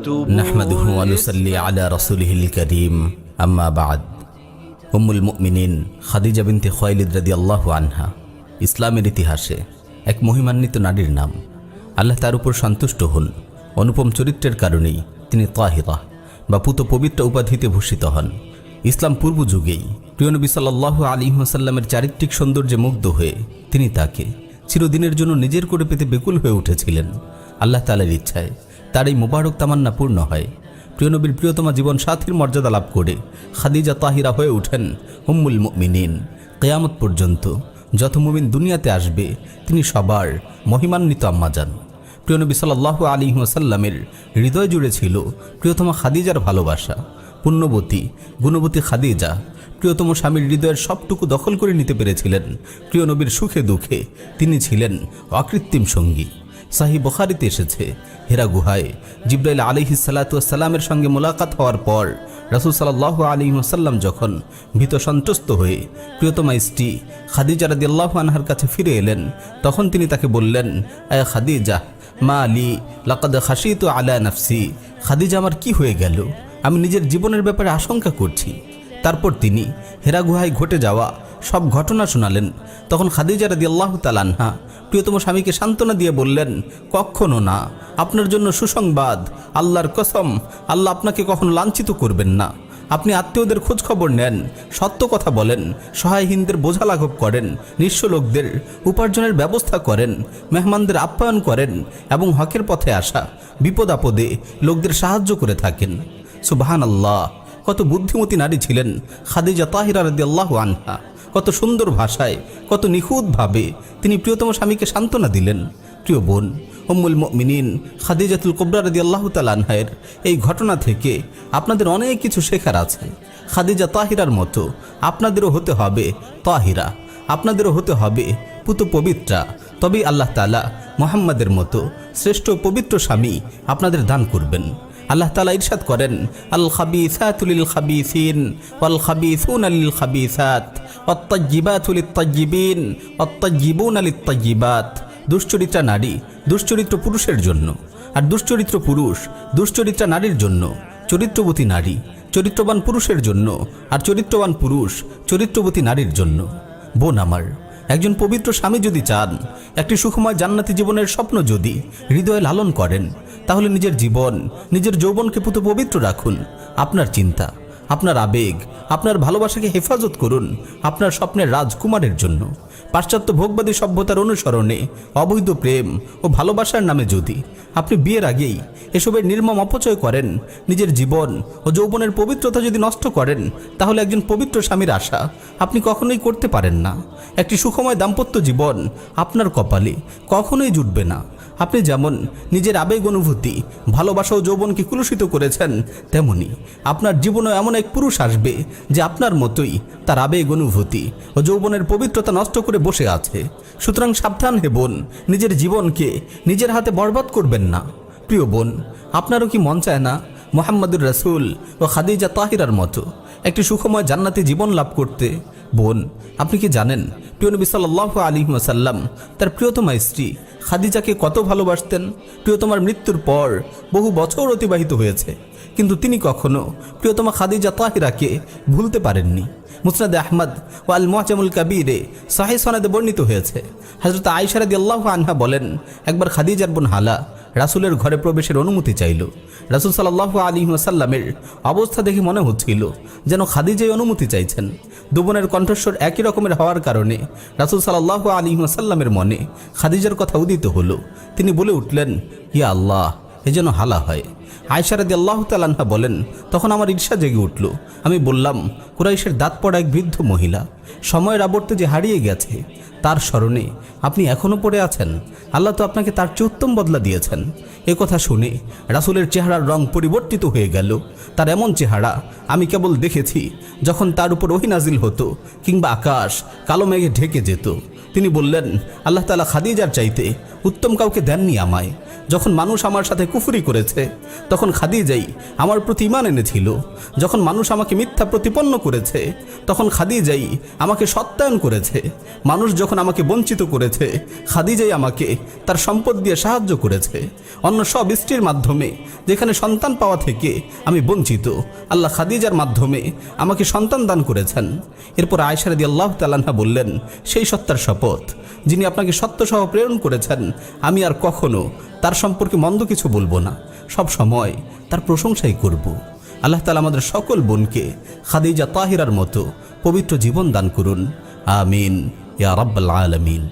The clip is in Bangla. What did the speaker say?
نحمده ونصلي على رسوله الكريم أما بعد উম্মুল মুমিনিন খাদিজা বিনতে খয়লিদ রাদিয়াল্লাহু আনহা ইসলামের ইতিহাসে এক মহিমান্বিত নারীর নাম আল্লাহ তার উপর সন্তুষ্ট হন অনুপম চরিত্রের কারণেই তিনি তাহিরা বা পুত পবিত্র উপাধিতে ভূষিত হন ইসলাম পূর্ব যুগেই প্রিয় নবী সাল্লাল্লাহু আলাইহি ওয়াসাল্লামের চারিত্রিক সৌন্দর্যে মুগ্ধ হয়ে তিনি তাকে চিরদিনের জন্য নিজের করে পেতে বেকুল হয়ে উঠেছিলেন আল্লাহ তালার ইচ্ছায় তার এই মোবারক তামান্না পূর্ণ হয়। প্রিয়নবীর প্রিয়তমা জীবন সাথীর মর্যাদা লাভ করে। খাদিজা তাহিরা হয়ে ওঠেন হুম্মুল মুমিনিন। কেয়ামত পর্যন্ত যত মুমিন দুনিয়াতে আসবে, তিনি সবার মহিমান্বিত আম্মা যান। প্রিয় নবী সাল্লাল্লাহু আলী ওসাল্লামের হৃদয় জুড়ে ছিল প্রিয়তমা খাদিজার ভালোবাসা। পুণ্যবতী, গুণবতী খাদিজা প্রিয়তম স্বামীর হৃদয়ের সবটুকু দখল করে নিতে পেরেছিলেন। প্রিয়নবীর সুখে দুঃখে তিনি ছিলেন অকৃত্রিম সঙ্গী। সাহি বখারিতে এসেছে। হেরা গুহায় জিব্রাইল আলিহি সালাতামের সঙ্গে মোলাকাত হওয়ার পর রাসুল সাল্লাহ আলী যখন ভীত সন্ত্রস্ত হয়ে প্রিয়তমা স্ত্রী খাদিজা রাদি আল্লাহ আনহার কাছে ফিরে এলেন, তখন তিনি তাকে বললেন, আয় খাদিজা, মা আলী লাকাদ তো আলা নাফসি। খাদিজা আমার কি হয়ে গেল? আমি নিজের জীবনের ব্যাপারে আশঙ্কা করছি। তারপর তিনি হেরা গুহায় ঘটে যাওয়া সব ঘটনা শোনালেন। তখন খাদিজা রাদি আল্লাহ তালানহা প্রিয়তম স্বামীকে সান্ত্বনা দিয়ে বললেন, কখনো না। আপনার জন্য সুসংবাদ, আল্লাহর কসম, আল্লাহ আপনাকে কখনো লাঞ্ছিত করবেন না। আপনি আত্মীয়দের খোঁজ খবর নেন, সত্য কথা বলেন, সহায়হীনদের বোঝা লাঘব করেন, নিঃস্ব লোকদের উপার্জনের ব্যবস্থা করেন, মেহমানদের আপ্যায়ন করেন এবং হকের পথে আসা, বিপদ আপদে লোকদের সাহায্য করে থাকেন। সুবাহান আল্লাহ কত বুদ্ধিমতী নারী ছিলেন খাদিজা তাহিরা আল্লাহ আনহা। কত সুন্দর ভাষায়, কত নিখুঁতভাবে তিনি প্রিয়তম স্বামীকে সান্ত্বনা দিলেন। প্রিয় বোন, উম্মুল মিনিন খাদিজাতুল কোবরা রদি আল্লাহ তালানহায়ের এই ঘটনা থেকে আপনাদের অনেক কিছু শেখার আছে। খাদিজা তাহিরার মতো আপনাদেরও হতে হবে তাহিরা, আপনাদেরও হতে হবে পুত পবিত্রা। তবেই আল্লাহ তালা মোহাম্মদের মতো শ্রেষ্ঠ পবিত্র স্বামী আপনাদের দান করবেন। আল্লাহ তালা ইরশাদ করেন, আল খাবিসাতুলিল খাবিসিন, ওয়াল খাবিসুন আলিল খাবিসাত অত্তাজিবাতুলিত তাজিবিন অত্তাজিবুন আলিত তাজিবাত দুশ্চরিত্রা নারী, দুশ্চরিত্র পুরুষের জন্য। আর দুশ্চরিত্র পুরুষ, দুশ্চরিত্রা নারীর জন্য। চরিত্রবতী নারী, চরিত্রবান পুরুষের জন্য। আর চরিত্রবান পুরুষ, চরিত্রবতী নারীর জন্য। বোন আমার, একজন পবিত্র স্বামী যদি চান, একটি সুখময় জান্নাতি জীবনের স্বপ্ন যদি হৃদয়ে লালন করেন তাহলে নিজের জীবন, নিজের যৌবনকে পুত পবিত্র রাখুন। আপনার চিন্তা, আপনার আবেগ, আপনার ভালোবাসাকে হেফাজত করুন আপনার স্বপ্নের রাজকুমারের জন্য। পাশ্চাত্য ভোগবাদী সভ্যতার অনুসরণে অবৈধ প্রেম ও ভালোবাসার নামে যদি আপনি বিয়ের আগেই এসবের নির্মম অপচয় করেন, নিজের জীবন ও যৌবনের পবিত্রতা যদি নষ্ট করেন, তাহলে একজন পবিত্র স্বামীর আশা আপনি কখনোই করতে পারেন না। একটি সুখময় দাম্পত্য জীবন আপনার কপালে কখনোই জুটবে না। আপনি যেমন নিজের আবেগ অনুভূতি, ভালোবাসা ও যৌবনকে কুলুষিত করেছেন, তেমনি আপনার জীবনেও এমন এক পুরুষ আসবে যে আপনার মতোই তার আবেগ অনুভূতি ও যৌবনের পবিত্রতা নষ্ট করে বসে আছে। সুতরাং সাবধান হে বোন, নিজের জীবনকে নিজের হাতে বরবাদ করবেন না। প্রিয় বোন, আপনারও কি মন চায় না মোহাম্মদুর রসুল ও খাদিজা তাহিরার মতো একটি সুখময় জান্নাতি জীবন লাভ করতে? বোন, আপনি কি জানেন, প্রিয় নবী সাল্লাহ আলী ওয়াসাল্লাম তার প্রিয়তমা স্ত্রী খাদিজাকে কত ভালোবাসতেন? প্রিয়তমার মৃত্যুর পর বহু বছর অতিবাহিত হয়েছে। কিন্তু তিনি কখনো প্রিয়তমা খাদিজা তাহিরাকে ভুলতে পারেননি। মুসনাদে আহমদ ও আল মোহাজামুল কাবিরে সাহি সনাদে বর্ণিত হয়েছে। হজরত আইসারাদি আল্লাহ আনহা বলেন, একবার খাদিজার বোন হালা রাসুলের ঘরে প্রবেশের অনুমতি চাইল। রাসুল সাল্লাহ আলী ওয়াসাল্লামের অবস্থা দেখে মনে হচ্ছিল যেন খাদিজাই অনুমতি চাইছেন। দুবনের কণ্ঠস্বর একই রকমের হওয়ার কারণে রাসুল সাল্লাহ আলী আসাল্লামের মনে খাদিজার কথা উদিত হলো। তিনি বলে উঠলেন, ইয়া আল্লাহ এ যেন হালা হয়। আয়সারাদি আল্লাহ তালান্হা বলেন, তখন আমার ঈর্ষা জেগে উঠল। আমি বললাম, কুরাইশের দাঁত পড়া এক বৃদ্ধ মহিলা। সময়ের আবর্তে যে হারিয়ে গেছে, তার স্মরণে আপনি এখনও পড়ে আছেন। আল্লাহ তো আপনাকে তার চেয়ে উত্তম বদলা দিয়েছেন। এ কথা শুনে রাসুলের চেহারার রং পরিবর্তিত হয়ে গেল। তার এমন চেহারা আমি কেবল দেখেছি যখন তার উপর ওহিনাজিল হতো কিংবা আকাশ কালো মেঘে ঢেকে যেত। তিনি বললেন, আল্লাহ তালা খাদিজার চাইতে উত্তম কাউকে দেননি আমায়। যখন মানুষ আমার সাথে কুফুরি করেছে, তখন খাদিজাই আমার প্রতি ইমান এনেছিল। যখন মানুষ আমাকে মিথ্যা প্রতিপন্ন করেছে, তখন খাদিজাই আমাকে সত্যায়ন করেছে। মানুষ যখন আমাকে বঞ্চিত করেছে, খাদিজাই আমাকে তার সম্পদ দিয়ে সাহায্য করেছে। অন্য সব স্ত্রীর মাধ্যমে যেখানে সন্তান পাওয়া থেকে আমি বঞ্চিত, আল্লাহ খাদিজার মাধ্যমে আমাকে সন্তান দান করেছেন। এরপর আয়সারদি আল্লাহ তালাহা বললেন, সেই সত্তার শপথ যিনি আপনাকে সত্যসহ প্রেরণ করেছেন, আমি আর কখনো তার সম্পর্কে মন্দ কিছু বলব না। সব সময় তার প্রশংসাই করব। আল্লাহ তালা আমাদের সকল বোনকে খাদিজা তাহিরার মতো পবিত্র জীবন দান করুন। আমিন। ইয়া রব্বাল আলামিন।